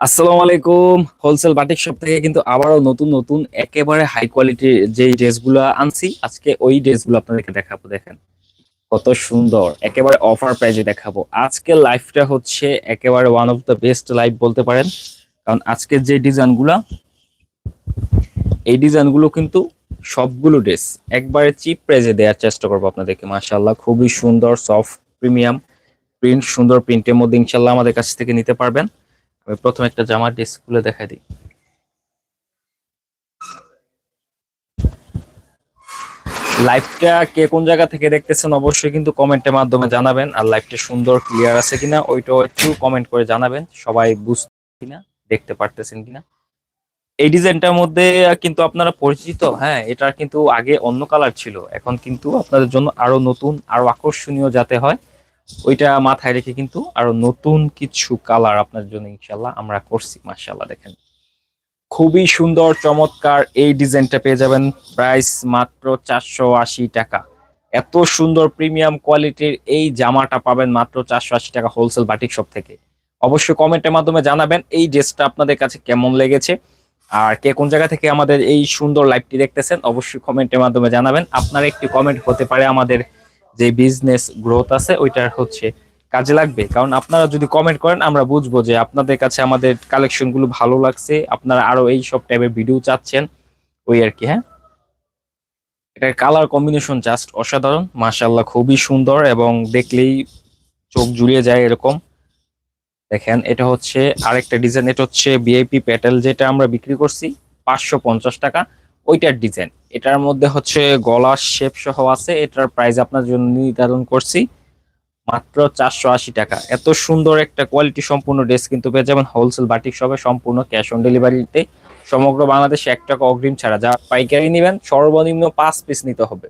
আসসালামু আলাইকুম। Wholesale batik shop থেকে কিন্তু আবারও নতুন নতুন একেবারে হাই কোয়ালিটির যে ড্রেসগুলো আনছি, আজকে ওই ড্রেসগুলো আপনাদেরকে দেখাবো, দেখেন। কত সুন্দর, একেবারে অফার প্রাইজে দেখাবো। আজকে লাইফটা হচ্ছে একেবারে one of the best life বলতে পারেন। কারণ আজকের যে ডিজাইনগুলো, এই ডিজাইনগুলো কিন্তু সবগুলো ড্রেস একবারে চিপ প্রাইজে দেওয়ার চেষ্টা করব আপনাদেরকে। মাশাল্লাহ খুবই সুন্দর সফট প্রিমিয়াম প্রিন্ট সুন্দর প্রিন্টের মধ্যে ইনশাল্লাহ আমাদের কাছ থেকে নিতে পারবেন। আমি প্রথম একটা জামার ড্রেস খুলে দেখাই দিই। লাইভটা কে কোন জায়গা থেকে দেখতেছেন অবশ্যই কিন্তু কমেন্টের মাধ্যমে জানাবেন। আর লাইভটা সুন্দর ক্লিয়ার আছে কিনা, ওইটাও একটু কমেন্ট করে জানাবেন। সবাই বুঝতে কিনা, দেখতে পারতেছেন কিনা। এই ডিজাইনটার মধ্যে কিন্তু আপনারা পরিচিত হ্যাঁ এটা কিন্তু আগে অন্য কালার ছিল। এখন কিন্তু আপনাদের জন্য আরও নতুন, আরও আকর্ষণীয় যাতে হয়। ওইটা মাথায় রেখে কিন্তু আরও নতুন কিছু কালার আপনার জন্য ইনশাল্লাহ আমরা করছি মাশাল্লাহ দেখেন। খুবই সুন্দর, চমৎকার এই ডিজাইনটা পেয়ে যাবেন প্রাইস মাত্র চারশো আশি টাকা। এত সুন্দর প্রিমিয়াম কোয়ালিটির এই জামাটা পাবেন মাত্র চারশো আশি টাকা হোলসেল বাটিক শপ থেকে। অবশ্যই কমেন্টের মাধ্যমে জানাবেন এই ড্রেসটা আপনাদের কাছে কেমন লেগেছে, আর কে কোন জায়গা থেকে আমাদের এই সুন্দর লাইভটি দেখতেছেন, অবশ্যই কমেন্টের মাধ্যমে জানাবেন। আপনার একটি কমেন্ট হতে পারে আমাদের যে বিজনেস গ্রোথ আছে, ওইটার হচ্ছে কাজে লাগবে। কারণ আপনারা যদি কমেন্ট করেন, আমরা বুঝব যে আপনাদের কাছে আমাদের কালেকশনগুলো ভালো লাগছে, আপনারা আরও এই সব টাইপের ভিডিও চাচ্ছেন, ওই আর কি হ্যাঁ? এটার কালার কম্বিনেশন জাস্ট অসাধারণ মাশাল্লাহ খুবই সুন্দর এবং দেখলেই চোখ জুড়িয়ে যায় এরকম। দেখেন, এটা হচ্ছে আরেকটা ডিজাইন এটা হচ্ছে বিআইপি প্যাটেল যেটা আমরা বিক্রি করছি, পাঁচশো পঞ্চাশ টাকা। ওইটার ডিজাইন এটার মধ্যে হচ্ছে গলার শেপ সহ আছে, এটার প্রাইস আপনার জন্য নির্ধারণ করছি মাত্র চারশো আশি টাকা। এত সুন্দর একটা কোয়ালিটি সম্পূর্ণ ড্রেস কিন্তু পেয়ে যাবেন হোলসেল বাটিক সবে সম্পূর্ণ ক্যাশ অন ডেলিভারিতে সমগ্র বাংলাদেশে এক টাকা অগ্রিম ছাড়া। যা পাইকারি নেবেন, সর্বনিম্ন পাঁচ পিস নিতে হবে।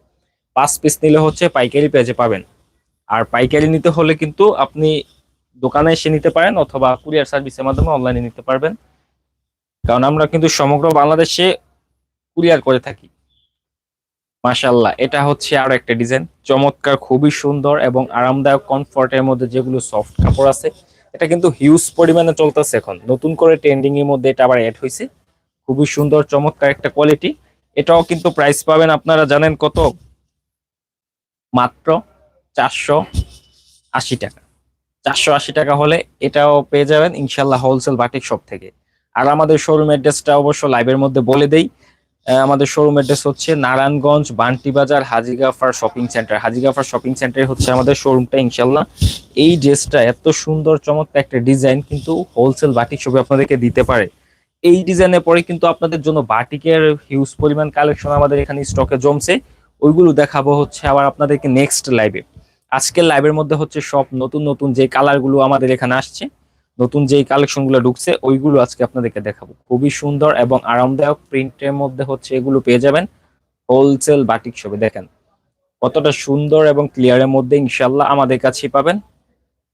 পাঁচ পিস নিলে হচ্ছে পাইকারি পেজে পাবেন। আর পাইকারি নিতে হলে কিন্তু আপনি দোকানে এসে নিতে পারেন অথবা কুরিয়ার সার্ভিসের মাধ্যমে অনলাইনে নিতে পারবেন। কারণ আমরা কিন্তু সমগ্র বাংলাদেশে কুরিয়ার করে থাকি। মাশাল্লাহ এটা হচ্ছে আরও একটা ডিজাইন। চমৎকার, খুবই সুন্দর এবং আরামদায়ক, কমফর্টের মধ্যে যেগুলো সফট কাপড় আছে, এটা কিন্তু হিউজ পরিমাণে চলতেছে এখন। নতুন করে ট্রেন্ডিং এর মধ্যে এটা আবার অ্যাড হয়েছে খুবই সুন্দর, চমৎকার একটা কোয়ালিটি এটাও কিন্তু প্রাইস পাবেন আপনারা জানেন কত? মাত্র চারশো আশি টাকা। চারশো আশি টাকা হলে এটাও পেয়ে যাবেন ইনশাল্লাহ হোলসেল বাটিক শপ থেকে। আর আমাদের শোরুম অ্যাড্রেসটা অবশ্য লাইভের মধ্যে বলে দেই। আমাদের শোরুম অ্যাড্রেস হচ্ছে Narayanganj Banti Bazar Hajigafar shopping centre Hajigafar shopping সেন্টারে হচ্ছে আমাদের শোরুমটা ইনশাল্লাহ এই ড্রেসটা এত সুন্দর, চমৎকার একটা ডিজাইন কিন্তু হোলসেল বাটিক শপে আপনাদেরকে দিতে পারে। এই ডিজাইনের পরে কিন্তু আপনাদের জন্য বাটিকের হিউজ পরিমাণ কালেকশন আমাদের এখানে স্টকে জমছে। ওইগুলো দেখাবো হচ্ছে আবার আপনাদেরকে নেক্সট লাইভে আজকের লাইভের মধ্যে হচ্ছে সব নতুন নতুন যে কালারগুলো আমাদের এখানে আসছে নতুন যেই কালেকশনগুলো ঢুকছে, ওইগুলো আজকে আপনাদেরকে দেখাবো। খুবই সুন্দর এবং আরামদায়ক প্রিন্টের মধ্যে হচ্ছে এগুলো পেয়ে যাবেন হোলসেল বাটিক শপে দেখেন, কতটা সুন্দর এবং ক্লিয়ারের মধ্যে ইনশাল্লাহ আমাদের কাছেই পাবেন।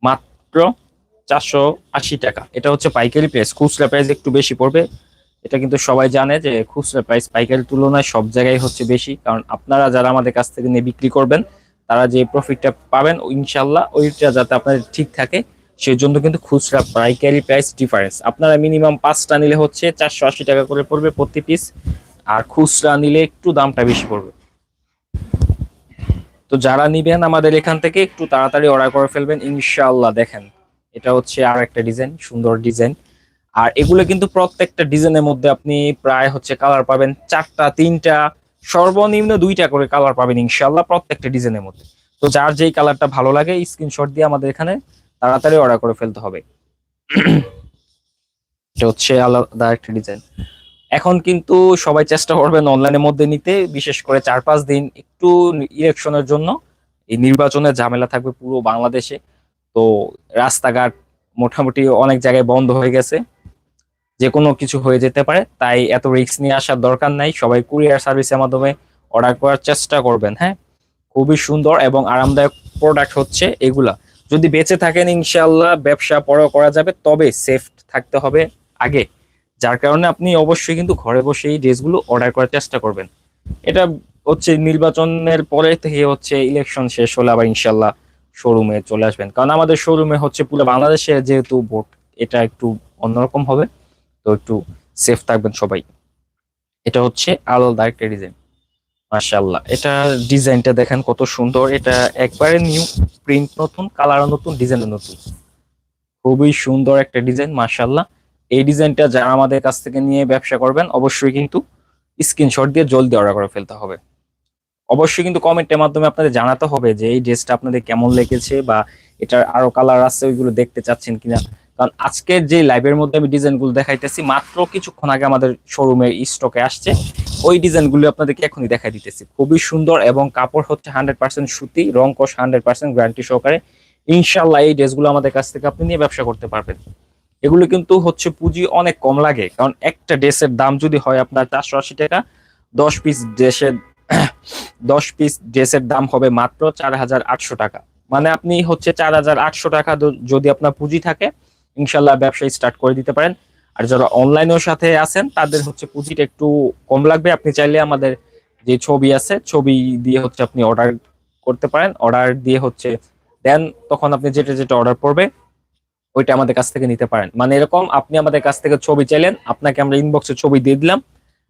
মাত্র চারশো আশি টাকা। এটা হচ্ছে পাইকারি প্রাইস খুচরা প্রাইস একটু বেশি পড়বে। এটা কিন্তু সবাই জানে যে খুচরা প্রাইস পাইকারি তুলনায় সব জায়গায় হচ্ছে বেশি। কারণ আপনারা যারা আমাদের কাছ থেকে নিয়ে বিক্রি করবেন, তারা যে প্রফিটটা পাবেন ইনশাল্লাহ ওইটা যাতে আপনাদের ঠিক থাকে। সেই জন্য কিন্তু খুচরা পাইকারি প্রাইস ডিফারেন্স আপনারা মিনিমাম পাঁচটা নিলে হচ্ছে চারশো আশি টাকা করে পড়বে প্রতি পিস আর খুচরা নিলে একটু দামটা বেশি পড়বে। তো যারা নিবেন আমাদের এখান থেকে একটু তাড়াতাড়ি অর্ডার করে ফেলবেন, ইনশাআল্লাহ দেখেন। এটা হচ্ছে আর একটা ডিজাইন সুন্দর ডিজাইন আর এগুলো কিন্তু প্রত্যেকটা ডিজাইনের মধ্যে আপনি প্রায় হচ্ছে কালার পাবেন। চারটা, তিনটা, সর্বনিম্ন দুইটা করে কালার পাবেন ইনশাআল্লাহ প্রত্যেকটা ডিজাইনের মধ্যে। তো যার যেই কালারটা ভালো লাগে স্ক্রিনশট দিয়ে আমাদের এখানে তাড়াতাড়ি অর্ডার করে ফেলতে হবে। হচ্ছে আলাদা একটা ডিজাইন এখন কিন্তু সবাই চেষ্টা করবেন অনলাইনের মধ্যে নিতে, বিশেষ করে চার পাঁচ দিন একটু ইলেকশনের জন্য। এই নির্বাচনের ঝামেলা থাকবে পুরো বাংলাদেশে। তো রাস্তাঘাট মোটামুটি অনেক জায়গায় বন্ধ হয়ে গেছে। যে কোনো কিছু হয়ে যেতে পারে, তাই এত রিস্ক নিয়ে আসার দরকার নাই। সবাই কুরিয়ার সার্ভিসের মাধ্যমে অর্ডার করার চেষ্টা করবেন হ্যাঁ? খুবই সুন্দর এবং আরামদায়ক প্রোডাক্ট হচ্ছে এগুলা। যদি বেঁচে থাকেন ইনশাল্লাহ ব্যবসা পরেও করা যাবে, তবে সেফ থাকতে হবে আগে। যার কারণে আপনি অবশ্যই কিন্তু ঘরে বসে এই ড্রেসগুলো অর্ডার করার চেষ্টা করবেন। এটা হচ্ছে নির্বাচনের পরে থেকে হচ্ছে ইলেকশন শেষ হলে আবার ইনশাল্লাহ শোরুমে চলে আসবেন। কারণ আমাদের শোরুমে হচ্ছে পুরো বাংলাদেশে যেহেতু ভোট, এটা একটু অন্যরকম হবে। তো একটু সেফ থাকবেন সবাই। এটা হচ্ছে আলাদা একটা ডিজাইন মাশাআল্লাহ। এটা ডিজাইনটা দেখেন কত সুন্দর। এটা একবারে নিউ প্রিন্ট নতুন কালার নতুন ডিজাইন নতুন। খুবই সুন্দর একটা ডিজাইন, মাশাআল্লাহ। এই ডিজাইনটা যারা আমাদের কাছ থেকে নিয়ে ব্যবসা করবেন, অবশ্যই কিন্তু স্ক্রিনশট দিয়ে জলদি অর্ডার করে ফেলতে হবে। অবশ্যই কিন্তু কমেন্টের মাধ্যমে আপনাদের জানাতে হবে যে এই ড্রেসটা আপনাদের কেমন লেগেছে বা এটার আরও কালার আছে, ওইগুলো দেখতে চাচ্ছেন কিনা। কারণ আজকের যে লাইভের মধ্যে আমি ডিজাইনগুলো দেখাইতেছি, মাত্র কিছুক্ষণ আগে আমাদের শোরুমে স্টকে আসছে। ওই ডিজাইনগুলো আপনাদেরকে এখনই দেখাই দিতেছি। খুবই সুন্দর এবং কাপড় হচ্ছে হান্ড্রেড পার্সেন্ট সুতি, রং কষ হান্ড্রেড পার্সেন্ট গ্যারান্টি সহকারে। ইনশাল্লাহ এই ড্রেসগুলো আমাদের কাছ থেকে আপনি নিয়ে ব্যবসা করতে পারবেন। এগুলো কিন্তু হচ্ছে পুঁজি অনেক কম লাগে, কারণ একটা ড্রেসের দাম যদি হয় আপনার চারশো আশি টাকা, দশ পিস ড্রেসের, দশ পিস ড্রেসের দাম হবে মাত্র চার হাজার আটশো টাকা। মানে আপনি হচ্ছে চার হাজার আটশো টাকা যদি আপনার পুঁজি থাকে ইনশাল্লাহ ব্যবসা স্টার্ট করে দিতে পারেন। আর যারা অনলাইনের সাথে আছেন, তাদের হচ্ছে পুঁজিটা একটু কম লাগবে। আপনি চাইলে আমাদের যে ছবি আছে, ছবি দিয়ে হচ্ছে আপনি অর্ডার করতে পারেন। অর্ডার দিয়ে হচ্ছে দেন, তখন আপনি যেটা যেটা অর্ডার করবে, ওইটা আমাদের কাছ থেকে নিতে পারেন। মানে এরকম আপনি আমাদের কাছ থেকে ছবি চাইলেন, আপনাকে আমরা ইনবক্সে ছবি দিয়ে দিলাম।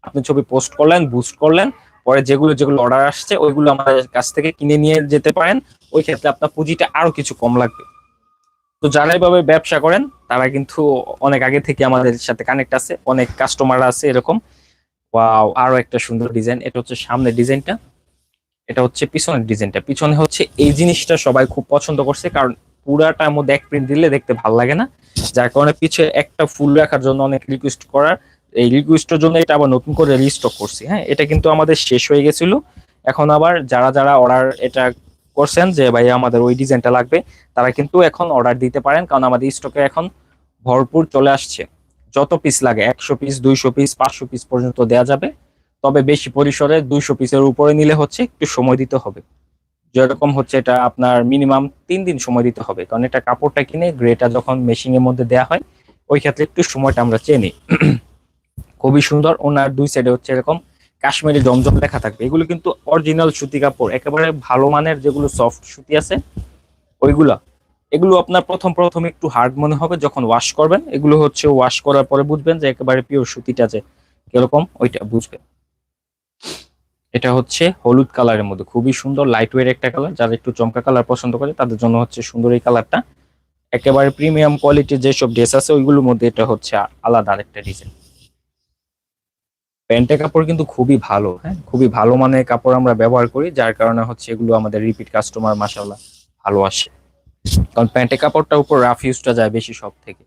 আপনি ছবি পোস্ট করলেন বুস্ট করলেন, পরে যেগুলো যেগুলো অর্ডার আসছে, ওইগুলো আমাদের কাছ থেকে কিনে নিয়ে যেতে পারেন। ওই ক্ষেত্রে আপনার পুঁজিটা আরও কিছু কম লাগবে। তো যারা এভাবে ব্যবসা করেন, তারা কিন্তু অনেক আগে থেকে আমাদের সাথে কানেক্ট আছে, অনেক কাস্টমার আছে এরকম। ওয়াও আরও একটা সুন্দর ডিজাইন এটা হচ্ছে সামনের ডিজাইনটা এটা হচ্ছে পিছনের ডিজাইনটা পিছনে হচ্ছে এই জিনিসটা সবাই খুব পছন্দ করছে, কারণ পুরাটার মধ্যে এক প্রিন্ট দিলে দেখতে ভালো লাগে না। যার কারণে পিছে একটা ফুল রাখার জন্য অনেক রিকোয়েস্ট করার। এই রিকোয়েস্টের জন্য এটা আবার নতুন করে রিস্টক করছি হ্যাঁ? এটা কিন্তু আমাদের শেষ হয়ে গেছিল। এখন আবার যারা যারা অর্ডার এটা করছেন যে ভাই আমাদের ওই ডিজাইনটা লাগবে। তারা কিন্তু এখন অর্ডার দিতে পারেন, কারণ আমাদের স্টকে এখন ভরপুর চলে আসছে। যত পিস লাগে, একশো পিস দুইশো পিস পাঁচশো পিস পর্যন্ত দেওয়া যাবে। তবে বেশি পরিসরে দুইশো পিসের উপরে নিলে হচ্ছে একটু সময় দিতে হবে। যেরকম হচ্ছে এটা আপনার মিনিমাম তিন দিন সময় দিতে হবে, কারণ এটা কাপড়টা কিনে গ্রেটা যখন মেশিং এর মধ্যে দেওয়া হয়, ওই ক্ষেত্রে একটু সময়টা আমরা চেয়ে নিই। খুবই সুন্দর, ওনার দুই সাইডে হচ্ছে এরকম কাশ্মীরি জমজম লেখা থাকবে। এগুলো কিন্তু অরিজিনাল সুতি কাপড়, একেবারে ভালো মানের যেগুলো সফট সুতি আছে, ওইগুলা। এগুলো আপনার প্রথম প্রথম একটু হার্ড মনে হবে যখন ওয়াশ করবেন। এগুলো হচ্ছে ওয়াশ করার পরে বুঝবেন যে একেবারে পিওর সুতিটা যে কীরকম, ওইটা বুঝবেন। এটা হচ্ছে হলুদ কালারের মধ্যে, খুবই সুন্দর লাইট ওয়েট একটা কালার যারা একটু চমকা কালার পছন্দ করে, তাদের জন্য হচ্ছে সুন্দর এই কালারটা একেবারে প্রিমিয়াম কোয়ালিটির যেসব ড্রেস আছে, ওইগুলোর মধ্যে এটা হচ্ছে আলাদা আরেকটা ডিজাইন প্যান্টের কাপড় কিন্তু খুবই ভালো হ্যাঁ? খুবই ভালো মানের কাপড় আমরা ব্যবহার করি, যার কারণে হচ্ছে এগুলো আমাদের রিপিট কাস্টমার মাসাল্লাহ ভালো আসে। কারণ প্যান্টের কাপড়টার উপর রাফ ইউজটা যায় বেশি সব থেকে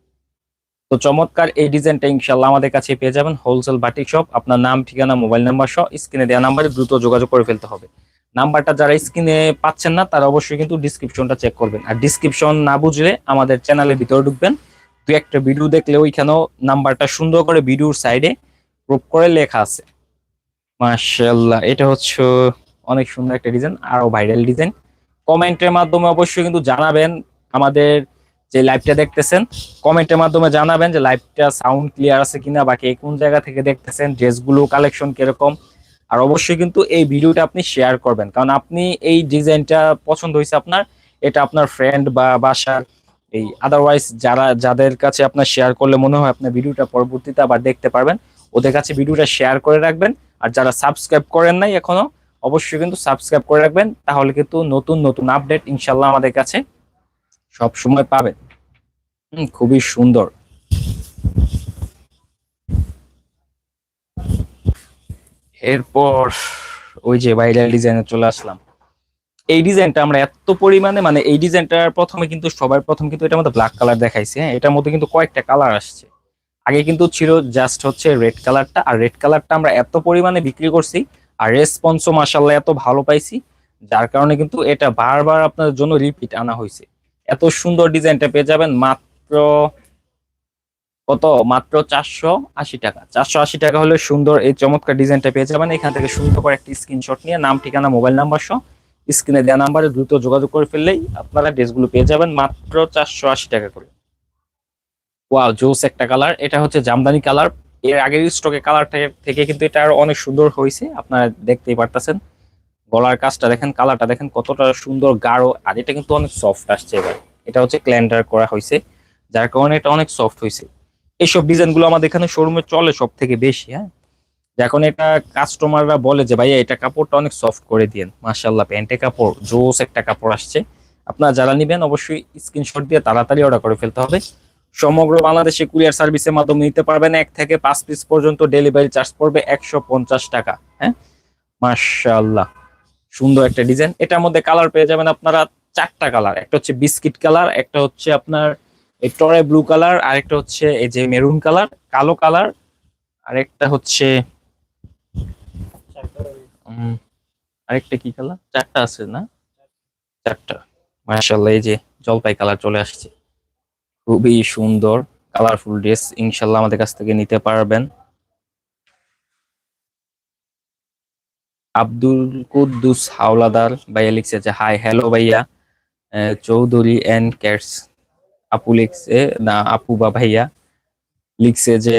তো চমৎকার এই ডিজাইনটা ইনশাল্লাহ আমাদের কাছে পেয়ে যাবেন হোলসেল বাটিক শপ আপনার নাম, ঠিকানা মোবাইল নাম্বার সহ স্ক্রিনে দেওয়া নাম্বারে দ্রুত যোগাযোগ করে ফেলতে হবে। নাম্বারটা যারা স্ক্রিনে পাচ্ছেন না, তারা অবশ্যই কিন্তু ডিসক্রিপশনটা চেক করবেন। আর ডিসক্রিপশন না বুঝলে আমাদের চ্যানেলের ভিতরে ঢুকবেন। দু একটা ভিডিও দেখলে ওইখানেও নাম্বারটা সুন্দর করে ভিডিওর সাইডে প্রুফ করে লেখা আছে। মাশাআল্লাহ, এটা হচ্ছে অনেক সুন্দর একটা ডিজাইন আরও ভাইরাল ডিজাইন কমেন্টের মাধ্যমে অবশ্যই কিন্তু জানাবেন আমাদের যে লাইভটা দেখতেছেন। কমেন্টের মাধ্যমে জানাবেন যে লাইভটা সাউন্ড ক্লিয়ার আছে কিনা বা কে কোন জায়গা থেকে দেখতেছেন ড্রেসগুলো কালেকশন কীরকম। আর অবশ্যই কিন্তু এই ভিডিওটা আপনি শেয়ার করবেন। কারণ আপনি এই ডিজাইনটা পছন্দ হয়েছে আপনার, এটা আপনার ফ্রেন্ড বা বাসার এই আদারওয়াইজ যারা, যাদের কাছে আপনার শেয়ার করলে মনে হয় আপনার ভিডিওটা পরবর্তীতে আবার দেখতে পারবেন। ওদের কাছে ভিডিওটা শেয়ার করে রাখবেন। আর যারা সাবস্ক্রাইব করেন নাই এখনও, অবশ্যই কিন্তু সাবস্ক্রাইব করে রাখবেন। তাহলে কিন্তু নতুন নতুন আপডেট ইনশাল্লাহ আমাদের কাছে সব সময় পাবেন। খুবই সুন্দর। এরপর ওই যে ভাইরাল ডিজাইনে চলে আসলাম। এই ডিজাইনটা আমরা এত পরিমাণে মানে এই ডিজাইনটার প্রথমে কিন্তু সবার প্রথম কিন্তু এটার মধ্যে ব্ল্যাক কালার দেখাইছে। হ্যাঁ এটার মধ্যে কিন্তু কয়েকটা কালার আসছে। আগে কিন্তু ছিল জাস্ট হচ্ছে রেড কালারটা আর রেড কালারটা আমরা এত পরিমাণে বিক্রি করছি আর রেসপন্সও মাসাল্লাহ এত ভালো পাইছি, যার কারণে কিন্তু এটা বারবার আপনাদের জন্য রিপিট আনা হয়েছে এত সুন্দর ডিজাইনটা পেয়ে যাবেন মাত্র কত? মাত্র চারশো আশি টাকা। চারশো আশি টাকা হলে সুন্দর এই চমৎকার ডিজাইনটা পেয়ে যাবেন। এখান থেকে সুন্দর করে একটি স্ক্রিনশট নিয়ে নাম, ঠিকানা মোবাইল নাম্বার সহ স্ক্রিনে দেওয়া নাম্বারে দ্রুত যোগাযোগ করে ফেললেই আপনারা ড্রেসগুলো পেয়ে যাবেন মাত্র চারশো আশি টাকা করে। ওয়াও জোস একটা কালার এটা হচ্ছে জামদানি কালারের আগের স্টকে কালার থেকে কিন্তু এটা আরও অনেক সুন্দর হয়েছে। আপনারা দেখতেই পারতেছেন। গলার কাজটা দেখেন কালারটা দেখেন, কতটা সুন্দর, গাঢ়। আর এটা কিন্তু অনেক সফট আসছে এবার। এটা হচ্ছে ক্ল্যান্ডার করা হয়েছে। যার কারণে এটা অনেক সফট হয়েছে। এইসব ডিজাইনগুলো আমাদের এখানে শোরুমে চলে সব থেকে বেশি হ্যাঁ? এখন এটা কাস্টমাররা বলে যে, ভাইয়া, এটা কাপড়টা অনেক সফট করে দিয়েন। মাশাল্লাহ প্যান্টে কাপড় জোস একটা কাপড় আসছে। আপনারা যারা নিবেন, অবশ্যই স্ক্রিনশট দিয়ে তাড়াতাড়ি অর্ডার করে ফেলতে হবে। সমগ্র বাংলাদেশে কুরিয়ার সার্ভিসের মাধ্যমে নিতে পারবেন। এক থেকে পাঁচ পিস পর্যন্ত ডেলিভারি চার্জ পড়বে একশো পঞ্চাশ টাকা হ্যাঁ? মাশাল্লাহ সুন্দর একটা ডিজাইন। এটার মধ্যে কালার পেয়ে যাবেন আপনারা চারটা কালার। একটা হচ্ছে বিস্কিট কালার একটা হচ্ছে আপনার টরে ব্লু কালার আরেকটা হচ্ছে এই যে মেরুন কালার কালো কালার আরেকটা হচ্ছে উম, আরেকটা কি কালার? চারটা আছে না? চারটা। মাশাল্লাহ এই যে জলপাই কালার চলে আসছে। খুবই সুন্দর কালারফুল ড্রেস ইনশাল্লাহ আমাদের কাছ থেকে নিতে পারবেন। আব্দুল কুদ্দুস হাওলাদার ভাইয়া লিখছে যে হাই হ্যালো ভাইয়া চৌধুরী এন্ড ক্যাটস আপু লিখছে, না, আপু বা ভাইয়া লিখছে যে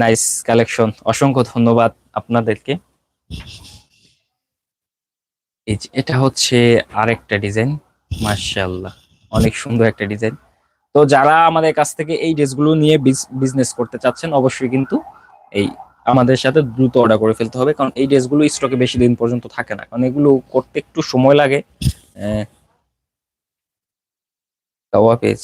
নাইস কালেকশন অসংখ্য ধন্যবাদ আপনাদেরকে। এটা হচ্ছে আরেকটা ডিজাইন মার্শাল্লাহ অনেক সুন্দর একটা ডিজাইন তো যারা আমাদের কাছ থেকে এই ড্রেসগুলো নিয়ে বিজনেস করতে চাচ্ছেন অবশ্যই কিন্তু এই আমাদের সাথে দ্রুত অর্ডার করে ফেলতে হবে। কারণ এই ড্রেসগুলো স্টকে বেশি দিন পর্যন্ত থাকে না। কারণ এগুলো করতে একটু সময় লাগে। আহ, পেজ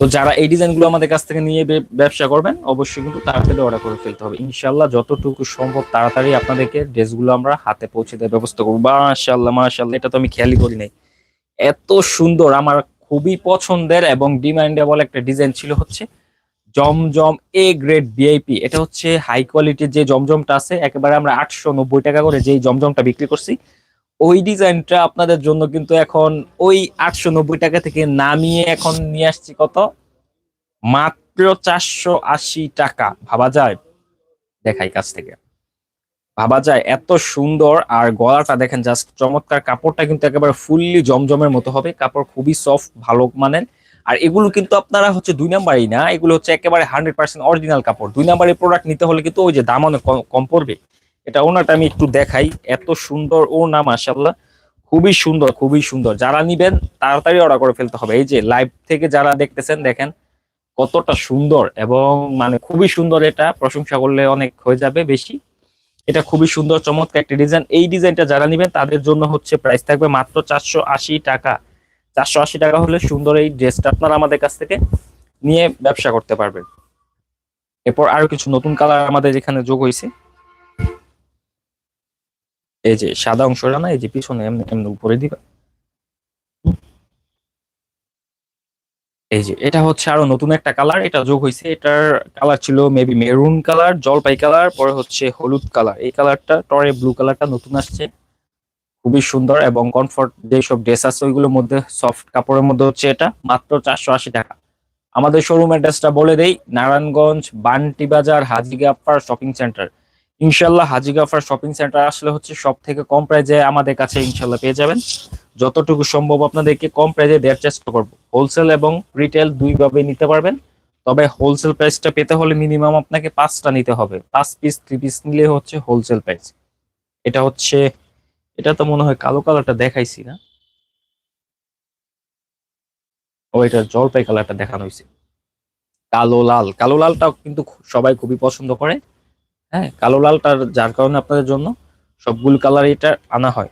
তো যারা এই ডিজাইনগুলো আমাদের কাছ থেকে নিয়ে ব্যবসা করবেন অবশ্যই কিন্তু তাড়াতাড়ি অর্ডার করে ফেলতে হবে। ইনশাল্লাহ যতটুকু সম্ভব তাড়াতাড়ি আপনাদেরকে ড্রেসগুলো আমরা হাতে পৌঁছে দেওয়ার ব্যবস্থা করব। মাশাল্লাহ মাশাল্লাহ এটা তো আমি খেয়ালই করি নাই। এত সুন্দর, আমার খুবই পছন্দের এবং ডিমান্ডেবল একটা ডিজাইন ছিল হচ্ছে জমজম এ গ্রেড ভিআইপি এটা হচ্ছে হাই কোয়ালিটির যে জমজমটা আছে, একেবারে আমরা আটশো নব্বই টাকা করে যে জমজমটা বিক্রি করছি, ওই ডিজাইনটা আপনাদের জন্য কিন্তু এখন ওই আটশো নব্বই টাকা থেকে নামিয়ে এখন নিয়ে আসছি কত? মাত্র চারশো আশি টাকা। ভাবা যায়? দেখাই কাছ থেকে। ভাবা যায় এত সুন্দর আর গলাটা দেখেন জাস্ট চমৎকার। কাপড়টা কিন্তু একেবারে ফুললি জমজমের মতো হবে। কাপড় খুবই সফট ভালো মানের। আর এগুলো কিন্তু আপনারা হচ্ছে দুই নাম্বারই না, এগুলো হচ্ছে একেবারে হান্ড্রেড পার্সেন্ট অরিজিনাল কাপড়। দুই নাম্বারের প্রোডাক্ট নিতে হলে কিন্তু ওই যে দাম অনেক কম- পড়বে। এটা ওনাটা আমি একটু দেখাই। এত সুন্দর ও না মাসাল্লাহ খুবই সুন্দর খুবই সুন্দর। যারা নিবেন, তাড়াতাড়ি অর্ডার করে ফেলতে হবে। এই যে লাইভ থেকে যারা দেখতেছেন, দেখেন কতটা সুন্দর এবং মানে খুবই সুন্দর এটা। প্রশংসা করলে অনেক হয়ে যাবে বেশি। এটা খুবই সুন্দর, চমৎকার একটা ডিজাইন এই ডিজাইনটা যারা নেবেন, তাদের জন্য হচ্ছে প্রাইস থাকবে মাত্র চারশো আশি টাকা। চারশো আশি টাকা হলে সুন্দর এই ড্রেসটা আপনারা আমাদের কাছ থেকে নিয়ে ব্যবসা করতে পারবেন। এরপর আরও কিছু নতুন কালার আমাদের এখানে যোগ হয়েছে। এই যে সাদা অংশটা না, এই যে পিছনে এমনি উপরে দিবা। এই যে, এটা হচ্ছে আরও নতুন একটা কালার এটা যোগ হয়েছে এটার কালার ছিল মেবি মেরুন কালার জলপাই কালার পরে হচ্ছে হলুদ কালার এই কালারটা টরে ব্লু কালারটা নতুন আসছে, খুবই সুন্দর এবং কমফর্ট যেসব ড্রেস আছে, ওইগুলোর মধ্যে সফট কাপড়ের মধ্যে হচ্ছে এটা, মাত্র চারশো আশি টাকা। আমাদের শোরুম অ্যাড্রেসটা বলে দেই, নারায়ণগঞ্জ বান্টি বাজার হাজিগাফার শপিং সেন্টার ইনশাল্লাহ হাজিগাফার শপিং সেন্টার আসলে হচ্ছে সব থেকে কম প্রাইজে আমাদের কাছে ইনশাল্লাহ পেয়ে যাবেন। যতটুকু সম্ভব আপনাদেরকে কম প্রাইজে দেওয়ার চেষ্টা করব। হোলসেল এবং রিটেল দুইভাবে নিতে পারবেন। তবে হোলসেল প্রাইসটা পেতে হলে মিনিমাম আপনাকে পাঁচটা নিতে হবে। পাঁচ পিস থ্রি পিস নিলে হচ্ছে হোলসেল প্রাইস এটা হচ্ছে, এটা তো মনে হয় কালো কালারটা দেখাইছি না। ও, এটা জলপাই কালারটা দেখানো হয়েছে। কালো লাল। কালো লালটাও কিন্তু সবাই খুবই পছন্দ করে। হ্যাঁ কালো লালটার যার কারণে আপনাদের জন্য সবগুলো কালার এটা আনা হয়।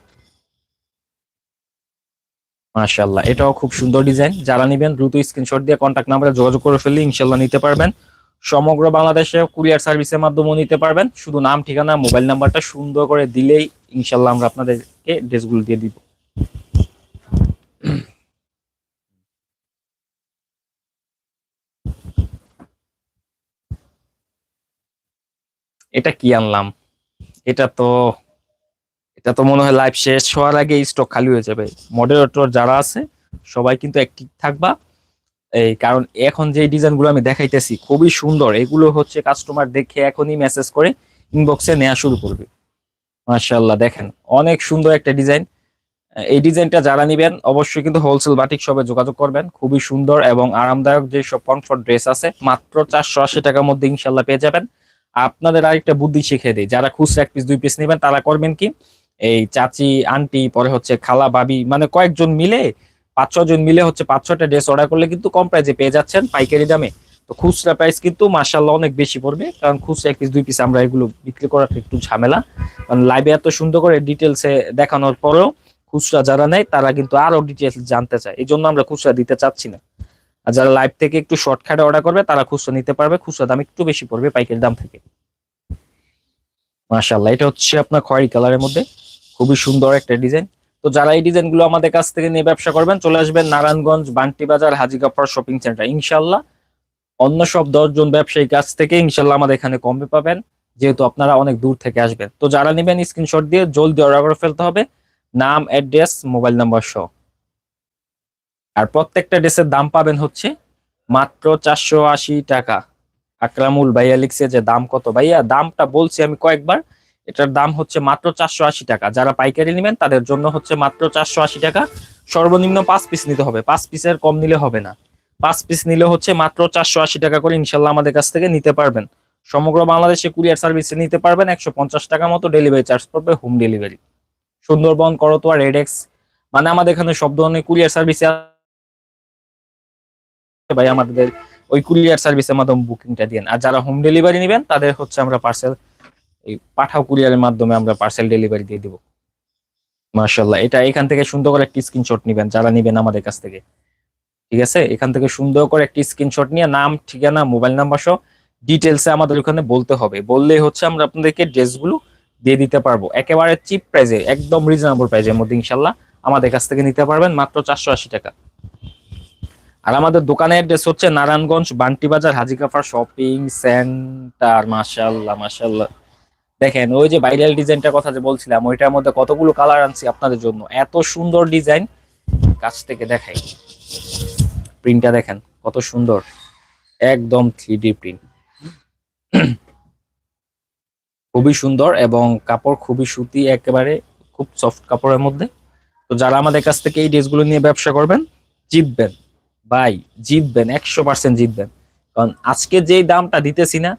মাশাল্লাহ এটাও খুব সুন্দর ডিজাইন। যারা নিবেন দ্রুত স্ক্রিনশট দিয়ে কন্ট্যাক্ট নাম্বারে যোগাযোগ করে ফেললে ইনশাল্লাহ নিতে পারবেন। সমগ্র বাংলাদেশে কুরিয়ার সার্ভিসের মাধ্যমে নিতে পারবেন। শুধু নাম, ঠিকানা, মোবাইল নাম্বারটা সুন্দর করে দিলেই ইনশাল্লাহ আমরা আপনাদেরকে ড্রেসগুলো দিয়ে দিব। এটা কি আনলাম? এটা তো এটা তো মনে হয় লাইভ শেষ হওয়ার আগে স্টক খালি হয়ে যাবে। মডারেটর যারা আছে, সবাই কিন্তু অ্যাক্টিভ থাকবা। এই কারণ এখন যে ডিজাইনগুলো আমি দেখাইতেছি, খুবই সুন্দর। এগুলো হচ্ছে কাস্টমার দেখে এখনই মেসেজ করে ইনবক্সে নেওয়া শুরু করবে। মাশাল্লাহ দেখেন, অনেক সুন্দর একটা ডিজাইন এই ডিজাইনটা যারা নিবেন, অবশ্যই কিন্তু হোলসেল বাটিক শপে যোগাযোগ করবেন। খুবই সুন্দর এবং আরামদায়ক যে সব কমফর্ট ড্রেস আছে, মাত্র চারশো আশি টাকার মধ্যে ইনশাল্লাহ পেয়ে যাবেন। আপনাদের আরেকটা বুদ্ধি শিখিয়ে দিই, যারা খুচরা এক পিস দুই পিস নেবেন, তারা করবেন কি? এই চাচি, আন্টি, পরে হচ্ছে খালা বাবি মানে কয়েকজন মিলে, পাঁচ ছ জন মিলে হচ্ছে পাঁচ ছটা ড্রেস অর্ডার করলে কিন্তু কম প্রাইসে পেয়ে যাচ্ছেন পাইকারি দামে। তো খুচরা প্রাইস কিন্তু মার্শাল্লাহ অনেক বেশি পড়বে, কারণ খুচরা এক পিস দুই পিস আমরা এগুলো বিক্রি করাটা একটু ঝামেলা। কারণ লাইভে এত সুন্দর করে ডিটেলসে দেখানোর পরেও খুচরা যারা নেয়, তারা কিন্তু আরও ডিটেলস জানতে চায়। এই জন্য আমরা খুচরা দিতে চাচ্ছি না। আর যারা লাইভ থেকে একটু শর্টকাটে অর্ডার করবে, তারা খুচরা নিতে পারবে, খুচরা দাম একটু বেশি পড়বে পাইকারি দাম থেকে। মাশাল্লাহ এটা হচ্ছে আপনার খয়েরি কালারের মধ্যে। খুবই সুন্দর একটা ডিজাইন। তো যারা এই ডিজাইনগুলো আমাদের কাছ থেকে নিয়ে ব্যবসা করবেন, চলে আসবেন নারায়ণগঞ্জ বান্টি বাজার হাজি শপিং সেন্টার ইনশাল্লাহ অন্য সব দশজন ব্যবসায়ী কাছ থেকে ইনশাল্লাহ আমাদের এখানে কমে পাবেন, যেহেতু আপনারা অনেক দূর থেকে আসবেন। তো যারা নেবেন স্ক্রিনশট দিয়ে জলদি অর্ডার করে ফেলতে হবে, নাম অ্যাড্রেস মোবাইল নাম্বার সহ। আর প্রত্যেকটা ড্রেসের দাম পাবেন হচ্ছে মাত্র চারশো আশি টাকা। আকরামুল ভাইয়া লিখছে যে, দাম কত? ভাইয়া, দামটা বলছি আমি কয়েকবার। এটার দাম হচ্ছে মাত্র চারশো আশি টাকা। যারা পাইকারি নেবেন, তাদের জন্য হচ্ছে মাত্র চারশো আশি টাকা। সর্বনিম্ন পাঁচ পিস নিতে হবে। পাঁচ পিসের কম নিলে হবে না। পাঁচ পিস নিলে হচ্ছে মাত্র চারশো আশি টাকা করে ইনশাল্লাহ আমাদের কাছ থেকে নিতে পারবেন। সমগ্র বাংলাদেশে কুরিয়ার সার্ভিসে নিতে পারবেন। একশো পঞ্চাশ টাকা মতো ডেলিভারি চার্জ পড়বে home delivery. Sundarban, Karatoya RedX মানে আমাদের এখানে সব ধরনের কুরিয়ার সার্ভিসে ভাই, আমাদের ওই কুরিয়ার সার্ভিসের মাধ্যমে বুকিংটা দিন আর যারা হোম ডেলিভারি নেবেন, তাদের হচ্ছে আমরা পার্সেল এই পাঠাও কুরিয়ারের মাধ্যমে আমরা পার্সেল ডেলিভারি দিয়ে দিব। মার্শাল্লাহ এটা এখান থেকে সুন্দর করে একটি স্ক্রিনশট নেবেন, যারা নেবেন আমাদের কাছ থেকে। ঠিক আছে? এখান থেকে সুন্দর করে একটি স্ক্রিনশট নিয়ে নাম, ঠিকানা মোবাইল নাম্বার সহ ডিটেলসে আমাদের ওখানে বলতে হবে। বললেই হচ্ছে আমরা আপনাদেরকে ড্রেসগুলো দিয়ে দিতে পারব। একেবারে চিপ প্রাইজে একদম রিজনেবল প্রাইজের মধ্যে ইনশাল্লাহ আমাদের কাছ থেকে নিতে পারবেন, মাত্র চারশো আশি টাকা। আর আমাদের দোকানের অ্যাড্রেস হচ্ছে নারায়ণগঞ্জ বান্টি বাজার হাজিকাফার শপিং সেন্টার মাশাল্লাহ মাশাল্লাহ দেখেন, ওই যে ভাইরাল ডিজাইনটার কথা যে বলছিলাম, ওইটার মধ্যে কতগুলো কালার আনছি আপনাদের জন্য। এত সুন্দর ডিজাইন কাছ থেকে দেখাই। প্রিন্টটা দেখেন, কত সুন্দর। একদম থ্রি প্রিন্ট খুবই সুন্দর এবং কাপড় খুবই সুতি, একেবারে খুব সফট কাপড়ের মধ্যে। তো যারা আমাদের কাছ থেকে এই ড্রেসগুলো নিয়ে ব্যবসা করবেন, জিতবেন। ভাই, জিতবেন, একশো পার্সেন্ট জিতবেন। কারণ আজকে যেই দামটা দিতেছি না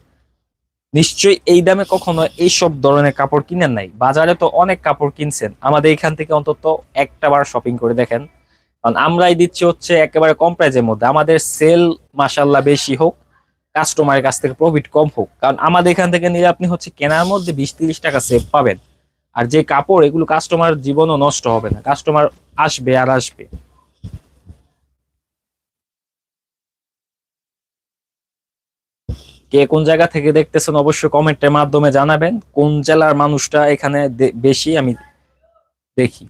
নিশ্চয়ই এই দামে কখনো এইসব ধরনের কাপড় কিনেন নাই। বাজারে তো অনেক কাপড় কিনছেন। আমাদের এখান থেকে অন্তত একটা বার শপিং করে দেখেন। কারণ আমরাই দিচ্ছি হচ্ছে একেবারে কম প্রাইজের মধ্যে। আমাদের সেল মাসাল্লাহ বেশি হোক কাস্টমারের কাছ থেকে প্রফিট কম হোক। কারণ আমাদের এখান থেকে নিলে আপনি হচ্ছে কেনার মধ্যে বিশ তিরিশ টাকা সেভ পাবেন। আর যে কাপড়, এগুলো কাস্টমার জীবনও নষ্ট হবে না। কাস্টমার আসবে আর আসবে। কে কোন জায়গা থেকে দেখতেছেন অবশ্যই কমেন্টের মাধ্যমে জানাবেন। কোন জেলার মানুষটা এখানে বেশি আমি দেখি।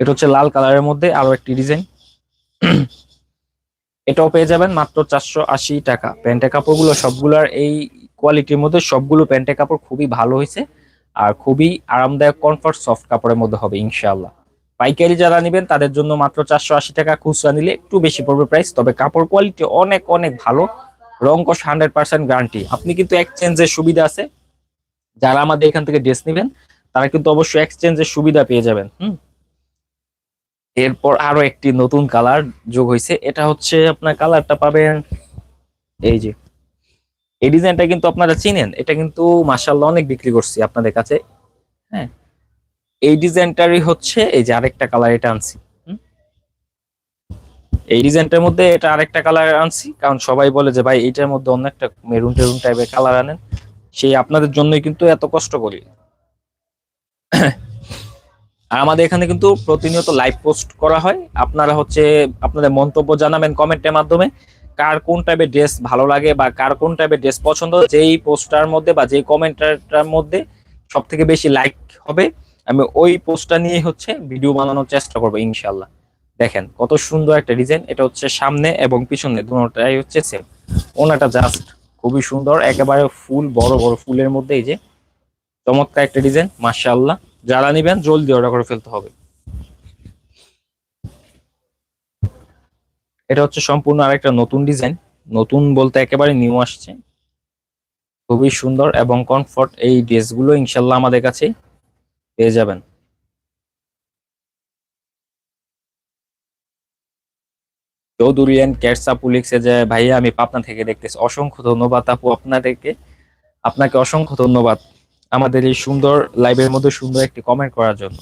এটা হচ্ছে লাল কালারের মধ্যে আরও একটি ডিজাইন এটাও পেয়ে যাবেন মাত্র চারশো আশি টাকা। প্যান্টের কাপড়গুলো সবগুলোর এই কোয়ালিটির মধ্যে সবগুলো প্যান্টের কাপড় খুবই ভালো হয়েছে আর খুবই আরামদায়ক কমফর্ট সফট কাপড়ের মধ্যে হবে ইনশাল্লাহ পাইকারি যারা নেবেন, তাদের জন্য মাত্র চারশো আশি টাকা খুচরা নিলে একটু বেশি পড়বে প্রাইস তবে কাপড় কোয়ালিটি অনেক অনেক ভালো। রং কষ হান্ড্রেড পার্সেন্ট গ্যারান্টি। আপনি কিন্তু এক্সচেঞ্জের সুবিধা আছে। যারা আমাদের এখান থেকে ড্রেস নেবেন, তারা কিন্তু অবশ্যই এক্সচেঞ্জের সুবিধা পেয়ে যাবেন, হুম? এরপর আরও একটি নতুন কালার যোগ হয়েছে। এটা হচ্ছে আপনার কালারটা পাবেন, এই যে। এই ডিজাইনটা কিন্তু আপনারা চিনেন। এটা কিন্তু মাসাল্লাহ অনেক বিক্রি করছি আপনাদের কাছে হ্যাঁ? এই ডিজাইনটারই হচ্ছে, এই যে আরেকটা কালার এটা আনছি? এই ডিজাইনটার মধ্যে এটা আরেকটা কালার আনছি, কারণ সবাই বলে যে, ভাই এটার মধ্যে অন্য একটা মেরুন টেরুন টাইপের কালার আনেন। সেই আপনাদের জন্যই কিন্তু এত কষ্ট করি। আর আমাদের এখানে কিন্তু প্রতিনিয়ত লাইভ পোস্ট করা হয়। আপনারা হচ্ছে, আপনাদের মন্তব্য জানাবেন কমেন্টের মাধ্যমে, কার কোন টাইপের ড্রেস ভালো লাগে বা কার কোন টাইপের ড্রেস পছন্দ, যেই পোস্টার মধ্যে বা যেই কমেন্টটার মধ্যে সব থেকে বেশি লাইক হবে। আমি ওই পোস্টটা নিয়ে হচ্ছে ভিডিও বানানোর চেষ্টা করব ইনশাল্লাহ দেখেন কত সুন্দর একটা ডিজাইন এটা হচ্ছে সামনে এবং পিছনে দুটাই হচ্ছে সেম ওনাটা জাস্ট খুবই সুন্দর, একেবারে ফুল, বড় বড় ফুলের মধ্যে এই যে চমৎকার একটা ডিজাইন মাশাআল্লাহ। যারা নিবেন, জলদি অর্ডার করে ফেলতে হবে। এটা হচ্ছে সম্পূর্ণ আরেকটা নতুন ডিজাইন নতুন বলতে একেবারে নিউ আসছে। খুবই সুন্দর এবং কমফর্ট এই ড্রেসগুলো ইনশাল্লাহ আমাদের কাছে পেয়ে যাবেন। চৌধুরী অ্যান্ড ক্যাটস আপু লিখছে যে, ভাইয়া, আমি পাবনা থেকে দেখতেছি। অসংখ্য ধন্যবাদ আপু আপনাদেরকে। আপনাকে অসংখ্য ধন্যবাদ আমাদের এই সুন্দর লাইভের মধ্যে সুন্দর একটি কমেন্ট করার জন্য।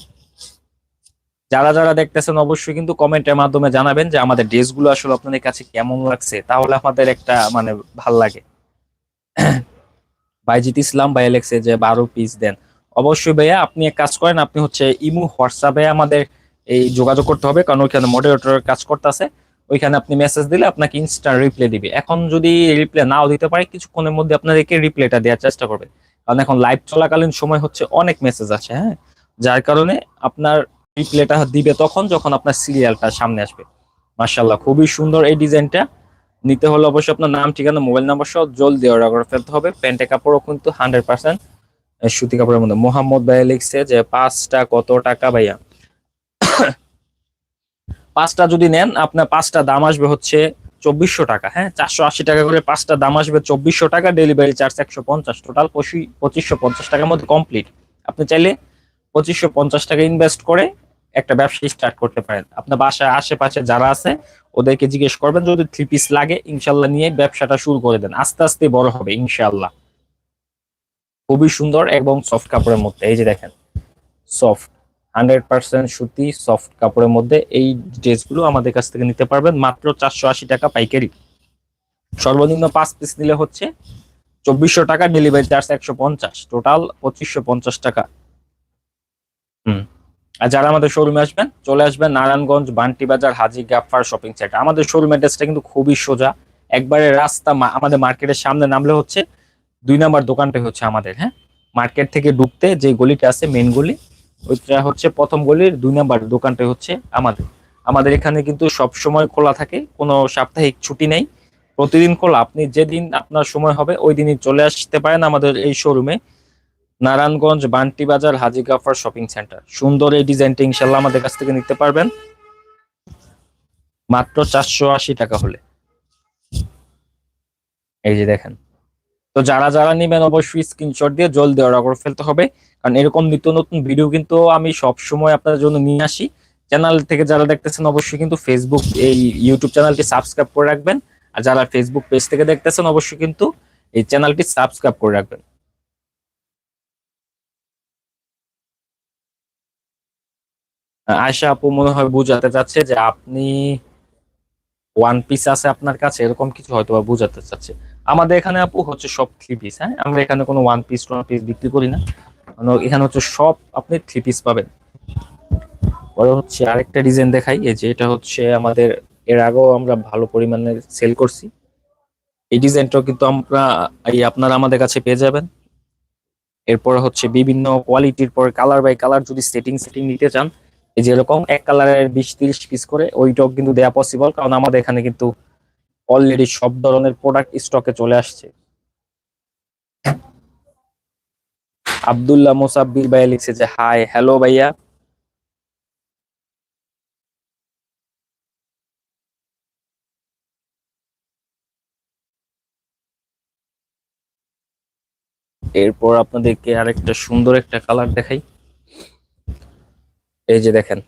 যারা যারা দেখতেছেন অবশ্যই কিন্তু কমেন্টের মাধ্যমে জানাবেন যে, আমাদের ড্রেসগুলো আসলে আপনাদের কাছে কেমন লাগছে? তাহলে আমাদের একটা মানে ভালো লাগে। বাইজিত ইসলাম ভাইয়া লেখছে যে, বারো পিস দেন। অবশ্যই ভাইয়া, আপনি এক কাজ করেন, আপনি হচ্ছে ইমু, হোয়াটসঅ্যাপে আমাদের এই যোগাযোগ করতে হবে, কারণ ওইখানে মডারেটরের কাজ করতেছে। ওইখানে আপনি মেসেজ দিলে আপনাকে ইনস্ট্যান্ট রিপ্লাই দিবে। এখন যদি রিপ্লাই নাও দিতে পারে, কিছুক্ষণের মধ্যে আপনাদেরকে রিপ্লাইটা দেওয়ার চেষ্টা করবে। কারণ এখন লাইভ চলাকালীন সময় হচ্ছে অনেক মেসেজ আছে হ্যাঁ? যার কারণে আপনার রিপ্লাইটা দিবে তখন যখন আপনার সিরিয়ালটা সামনে আসবে। মার্শাল্লাহ খুবই সুন্দর এই ডিজাইনটা নিতে হলে অবশ্যই আপনার নাম, ঠিকানা মোবাইল নাম্বার সহ জলদি অর্ডার করে ফেলতে হবে। প্যান্টের কাপড়ও কিন্তু হান্ড্রেড পার্সেন্ট সুতি কাপড়ের মধ্যে। মোহাম্মদ ভাইয়া লিখছে যে, পাঁচটা কত টাকা ভাইয়া? পাঁচটা যদি নেন, আপনার পাঁচটা দাম আসবে হচ্ছে চব্বিশশো টাকা। হ্যাঁ চারশো আশি টাকা করে পাঁচটা দাম আসবে চব্বিশশো টাকা ডেলিভারি চার্জ একশো পঞ্চাশ। টোটাল পঁচিশশো পঞ্চাশ টাকার মধ্যে কমপ্লিট আপনি চাইলে পঁচিশশো পঞ্চাশ টাকা ইনভেস্ট করে একটা ব্যবসা স্টার্ট করতে পারেন। আপনার বাসায় আশেপাশে যারা আছে, ওদেরকে জিজ্ঞেস করবেন, যদি থ্রি পিস লাগে ইনশাল্লাহ নিয়ে ব্যবসাটা শুরু করে দেন। আস্তে আস্তে বড় হবে ইনশাল্লাহ খুবই সুন্দর এবং সফট কাপড়ের মধ্যে। এই যে দেখেন সফট হান্ড্রেড পার্সেন্ট সুতি, সফট কাপড়ের মধ্যে এই ড্রেসগুলো আমাদের কাছ থেকে নিতে পারবেন। মাত্র চারশো আশি টাকা পাইকারি। সর্বনিম্ন পাঁচ পিস নিলে হচ্ছে চব্বিশশো টাকা ডেলিভারি চার্জ একশো পঞ্চাশ। টোটাল পঁচিশশো পঞ্চাশ টাকা। হুম। আর যারা আমাদের শোরুমে আসবেন, চলে আসবেন নারায়ণগঞ্জ বান্টি বাজার হাজি গাফার শপিং সেন্টার আমাদের শোরুম অ্যাড্রেসটা কিন্তু খুবই সোজা। একবারে রাস্তা আমাদের মার্কেটের সামনে নামলে হচ্ছে দুই নাম্বার দোকানটা হচ্ছে আমাদের হ্যাঁ? মার্কেট থেকে ঢুকতে যে গলিটা আছে মেন গলি ওইটা হচ্ছে প্রথম গলির দুই নাম্বার দোকানটা হচ্ছে আমাদের। আমাদের এখানে কিন্তু সব সময় খোলা থাকে, কোনো সাপ্তাহিক ছুটি নেই। প্রতিদিন খোলা, আপনি যেদিন আপনার সময় হবে ওই দিনই চলে আসতে পারেন আমাদের এই শোরুমে নারায়ণগঞ্জ বান্টি বাজার হাজি গাফার শপিং সেন্টার। সুন্দর এই ডিজাইনটা ইনশাল্লাহ আমাদের কাছ থেকে নিতে পারবেন। মাত্র চারশো আশি টাকা হলে। এই যে দেখেন। তো যারা যারা নিবেন অবশ্যই স্ক্রিনশট দিয়ে জলদি অর্ডার করে ফেলতে হবে। কারণ এরকম নিত্য নতুন ভিডিও কিন্তু আমি সব সময় আপনাদের জন্য নিয়ে আসি। চ্যানেল থেকে যারা দেখতেছেন অবশ্যই কিন্তু ফেসবুক এই ইউটিউব চ্যানেলটি সাবস্ক্রাইব করে রাখবেন। আর যারা ফেসবুক পেজ থেকে দেখতেছেন অবশ্যই কিন্তু এই চ্যানেলটি সাবস্ক্রাইব করে রাখবেন। আয়শা আপু মনে হয় বুঝাতে চাচ্ছে যে আপনি ওয়ান পিস আছে আপনার কাছে? এরকম কিছু হয়তো বা বুঝাতে চাচ্ছে। আমাদের এখানে আপু হচ্ছে সব থ্রি পিস হ্যাঁ? আমরা এখানে কোনো ওয়ান পিস ওয়ান পিস বিক্রি করি না। মানে এখানে হচ্ছে সব আপনি থ্রি পিস পাবেন। পরে হচ্ছে আরেকটা ডিজাইন দেখাই, এই যে এটা হচ্ছে আমাদের, এর আগেও আমরা ভালো পরিমাণে সেল করছি। এই ডিজাইনটাও কিন্তু আমরা, এই আপনারা আমাদের কাছে পেয়ে যাবেন। এরপরে হচ্ছে বিভিন্ন কোয়ালিটির পরে কালার বাই কালার যদি সেটিং সেটিং নিতে চান এই যে এরকম এক কালারের বিশ তিরিশ পিস করে, ওইটাও কিন্তু দেয়া পসিবল কারণ আমাদের এখানে কিন্তু অলরেডি সব ধরনের প্রোডাক্ট স্টকে চলে আসছে। আব্দুল্লাহ মোসাব্বির ভাইয়া লিখছে যে হাই হ্যালো ভাইয়া। এরপর আপনাদেরকে আরেকটা সুন্দর একটা কালার দেখাই। এই যে দেখেন,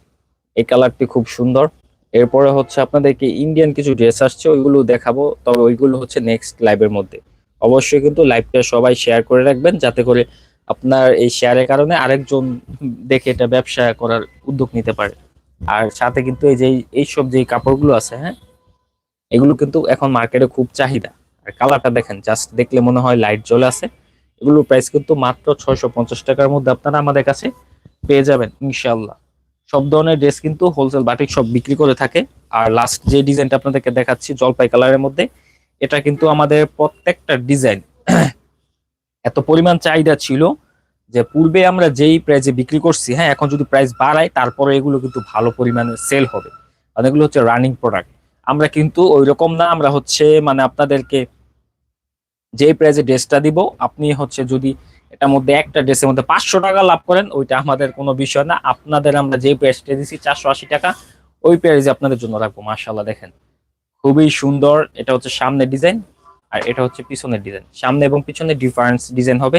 এই কালারটি খুব সুন্দর। এরপরে হচ্ছে আপনাদেরকে ইন্ডিয়ান কিছু ড্রেস আসছে, ওইগুলো দেখাবো। তবে ওইগুলো হচ্ছে নেক্সট লাইভের মধ্যে। অবশ্যই কিন্তু লাইভটা সবাই শেয়ার করে রাখবেন, যাতে করে আপনার এই শেয়ারের কারণে আরেকজন দেখে এটা ব্যবসা করার উদ্যোগ নিতে পারে। আর সাথে কিন্তু এই যে এইসব যে কাপড়গুলো আছে হ্যাঁ এগুলো কিন্তু এখন মার্কেটে খুব চাহিদা। আর কালারটা দেখেন জাস্ট দেখলে মনে হয় লাইট জ্বলে আছে। এগুলোর প্রাইস কিন্তু মাত্র ছয়শো পঞ্চাশ টাকার মধ্যে আপনারা আমাদের কাছে পেয়ে যাবেন ইনশাল্লাহ সব ধরনের ড্রেস কিন্তু হোলসেল বাটিক সব বিক্রি করে থাকে। আর লাস্ট যে ডিজাইনটা আপনাদেরকে দেখাচ্ছি, জলপাই কালারের মধ্যে, এটা কিন্তু আমাদের প্রত্যেকটা ডিজাইন এত পরিমাণ চাহিদা ছিল যে পূর্বে আমরা যেই প্রাইসে বিক্রি করছি হ্যাঁ এখন যদি প্রাইস বাড়ায়, তারপরে এগুলো কিন্তু ভালো পরিমাণে সেল হবে। কারণ এগুলো হচ্ছে রানিং প্রোডাক্ট আমরা কিন্তু ওই রকম না, আমরা হচ্ছে মানে আপনাদেরকে যেই প্রাইসে ড্রেসটা দিব, আপনি হচ্ছে যদি এটার মধ্যে একটা ড্রেসের মধ্যে পাঁচশো টাকা লাভ করেন, ওইটা আমাদের কোনো বিষয় না। আপনাদের আমরা যে প্রাইসটা দিচ্ছি চারশো আশি টাকা, ওই প্রাইসে আপনাদের জন্য রাখব মার্শাল্লাহ দেখেন। খুবই সুন্দর, এটা হচ্ছে সামনের ডিজাইন আর এটা হচ্ছে পিছনের ডিজাইন সামনে এবং পিছনে ডিফারেন্স ডিজাইন হবে।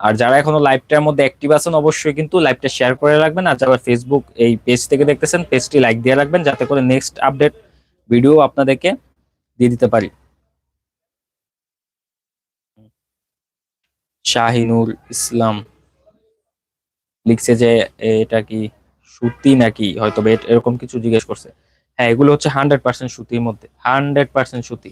আর যারা এখনও লাইভটার মধ্যে অ্যাক্টিভ আছেন, অবশ্যই কিন্তু লাইভটা শেয়ার করে রাখবেন। আর যারা ফেসবুক এই পেজ থেকে দেখতেছেন পেজটি লাইক দিয়ে রাখবেন, যাতে করে নেক্সট আপডেট ভিডিও আপনাদেরকে দিয়ে দিতে পারি। শাহিনুর ইসলাম। লিখছে যে এটা কি সুতি নাকি? হয়তো এরকম কিছু জিজ্ঞেস করছে। হ্যাঁ এগুলো হচ্ছে হান্ড্রেড পার্সেন্ট সুতির মধ্যে। হান্ড্রেড পার্সেন্ট সুতি।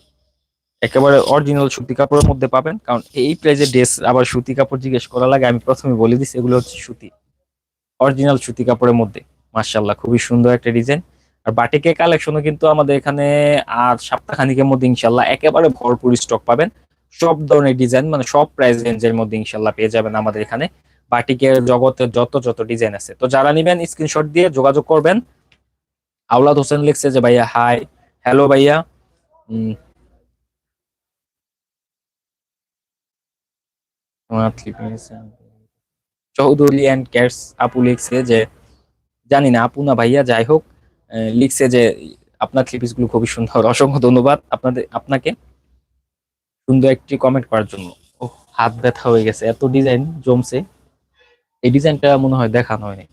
একেবারে অরিজিনাল সুতি কাপড়ের মধ্যে পাবেন। কারণ এই প্রাইজে ড্রেস আবার সুতি কাপড় জিজ্ঞেস করা লাগে আমি প্রথমে বলে দিচ্ছি এগুলো হচ্ছে সুতি। অরিজিনাল সুতি কাপড়ের মধ্যে। মার্শাল্লাহ খুবই সুন্দর একটা ডিজাইন আর বাটিকের কালেকশনও কিন্তু আমাদের এখানে আর সপ্তাহখানিকের মধ্যে ইনশাল্লাহ একেবারে ভরপুর স্টক পাবেন। সব ধরনের ডিজাইন মানে সব প্রাইস রেঞ্জের মধ্যে ইনশাল্লাহ পেয়ে যাবেন আমাদের এখানে। বাটিকের জগতের যত যত ডিজাইন আছে। তো যারা নিবেন স্ক্রিনশট দিয়ে যোগাযোগ করবেন। আওলাদ হোসেন লিখছে যে, ভাইয়া হাই হ্যালো ভাইয়া। চৌধুরী অ্যান্ড ক্যাটস আপু লিখছে যে, জানি না আপু না ভাইয়া, যাই হোক। লিখছে যে, আপনার ক্লিপিসগুলো খুবই সুন্দর। অসংখ্য ধন্যবাদ আপনাদের, আপনাকে। সুন্দর একটি কমেন্ট করার জন্য। ও হাত ব্যথা হয়ে গেছে। এত ডিজাইন জমছে। এই ডিজাইনটা মনে হয় দেখানো হয়নি।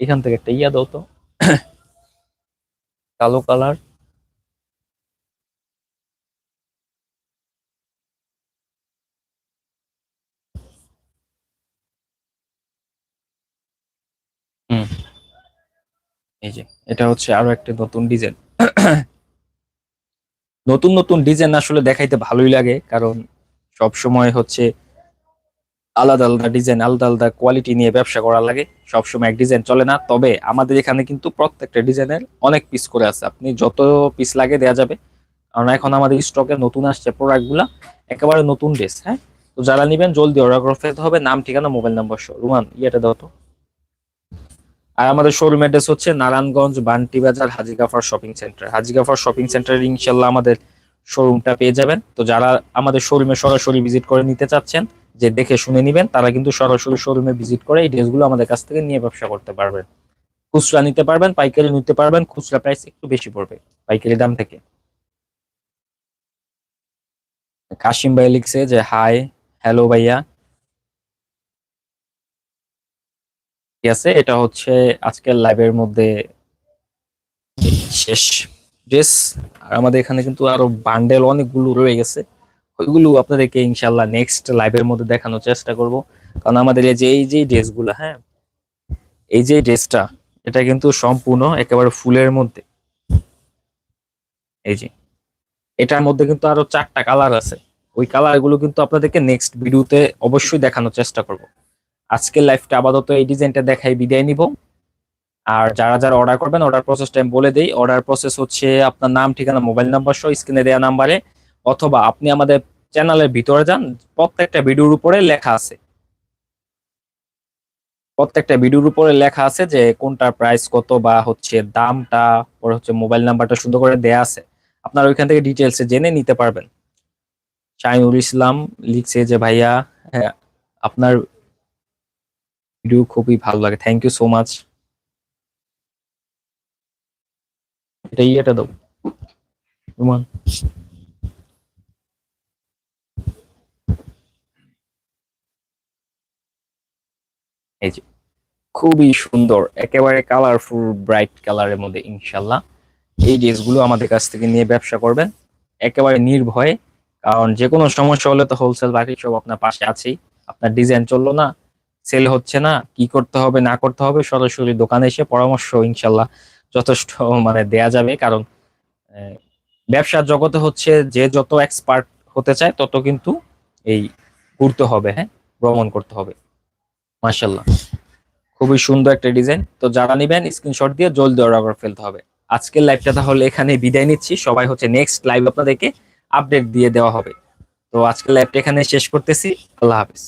এখান থেকে একটা ইয়া দাও তো। কালো কালার এই যে, এটা হচ্ছে আরও একটা নতুন ডিজাইন নতুন নতুন ডিজাইন আসলে দেখাইতে ভালোই লাগে, কারণ সব সময় হচ্ছে আলাদা আলাদা ডিজাইন আলাদা আলাদা কোয়ালিটি নিয়ে ব্যবসা করা লাগে। সব সময় এক ডিজাইন চলে না, তবে আমাদের এখানে কিন্তু প্রত্যেকটা ডিজাইনের অনেক পিস করে আছে। আপনি যত পিস লাগে দেয়া যাবে। কারণ এখন আমাদের স্টকে নতুন আসছে প্রোডাক্টগুলা, একেবারে নতুন ড্রেস হ্যাঁ? তো যারা নিবেন, জলদি অর্ডার হবে, নাম, ঠিকানা মোবাইল নাম্বার সহ। রুমান, ইয়েটা দাও তো। আর আমাদের শোরুম অ্যাড্রেস হচ্ছে Narayanganj Banti Bazar Haji Gaffar shopping centre Haji Gaffar shopping সেন্টারে ইনশাল্লাহ আমাদের শোরুমটা পেয়ে যাবেন। তো যারা আমাদের শোরুমে সরাসরি ভিজিট করে নিতে চাচ্ছেন, যে দেখে শুনে নিবেন, তারা কিন্তু সরাসরি শোরুমে ভিজিট করে এই ড্রেসগুলো আমাদের কাছ থেকে নিয়ে ব্যবসা করতে পারবেন। খুচরা নিতে পারবেন, পাইকারি নিতে পারবেন, খুচরা প্রাইস একটু বেশি পড়বে পাইকারি দাম থেকে। কাশিম ভাই লিখছে যে হাই হ্যালো ভাইয়া ঠিক আছে? এটা হচ্ছে আজকের লাইভের মধ্যে শেষ ড্রেস আর আমাদের এখানে কিন্তু আরও বান্ডেল অনেকগুলো রয়ে গেছে। ওইগুলো আপনাদেরকে ইনশাল্লাহ নেক্সট লাইভের মধ্যে দেখানোর চেষ্টা করব। কারণ আমাদের এই যে এই যে ড্রেসগুলো হ্যাঁ? এই যে ড্রেসটা এটা কিন্তু সম্পূর্ণ একেবারে ফুলের মধ্যে। এই যে, এটার মধ্যে কিন্তু আরও চারটা কালার আছে। ওই কালারগুলো কিন্তু আপনাদেরকে নেক্সট ভিডিওতে অবশ্যই দেখানোর চেষ্টা করব। আজকের লাইফটা আপাতত এই ডিজাইনটা দেখাই বিদায় নিব। আর যারা যারা অর্ডার করবেন অর্ডার প্রসেসটা আমি বলে দিই। অর্ডার প্রসেস হচ্ছে আপনার নাম ঠিকানা মোবাইল নাম্বার সহ স্ক্রিনে দেওয়া নাম্বারে অথবা আপনি আমাদের চ্যানেলের ভিতরে যান প্রত্যেকটা ভিডিওর উপরে লেখা আছে। প্রত্যেকটা ভিডিওর উপরে লেখা আছে যে কোনটার প্রাইস কত বা হচ্ছে দামটা পরে হচ্ছে মোবাইল নাম্বারটা সুন্দর করে দেয়া আছে। আপনারা ওইখান থেকে ডিটেলসে জেনে নিতে পারবেন। শাহিনুর ইসলাম লিখছে যে ভাইয়া হ্যাঁ, আপনার ভিডিও খুবই ভালো লাগে। থ্যাংক ইউ সো মাচ এটা ইয়েটা দাও। রুমান। এই যে, খুবই সুন্দর, একেবারে কালারফুল ব্রাইট কালারের মধ্যে ইনশাল্লাহ এই ড্রেসগুলো আমাদের কাছ থেকে নিয়ে ব্যবসা করবেন। একেবারে নির্ভয়ে, কারণ যে কোনো সমস্যা হলে তো হোলসেল বাকি সব আপনার পাশে আছেই। আপনার ডিজাইন চলল না সেল হচ্ছে না, কি করতে হবে, না করতে হবে, সরাসরি দোকানে এসে পরামর্শ ইনশাল্লাহ যথেষ্ট মানে দেয়া যাবে। কারণ ব্যবসার জগতে হচ্ছে যে যত এক্সপার্ট হতে চায়, তত কিন্তু এই ঘুরতে হবে হ্যাঁ? ভ্রমণ করতে হবে। মার্শাল্লাহ খুবই সুন্দর একটা ডিজাইন তো যারা নিবেন স্ক্রিনশট দিয়ে জলদি অর্ডার করে ফেলতে হবে। আজকের লাইভটা তাহলে এখানে বিদায় নিচ্ছি। সবাই হচ্ছে নেক্সট লাইভ আপনাদেরকে আপডেট দিয়ে দেওয়া হবে। তো আজকের লাইভটা এখানে শেষ করতেছি। আল্লাহ হাফিজ।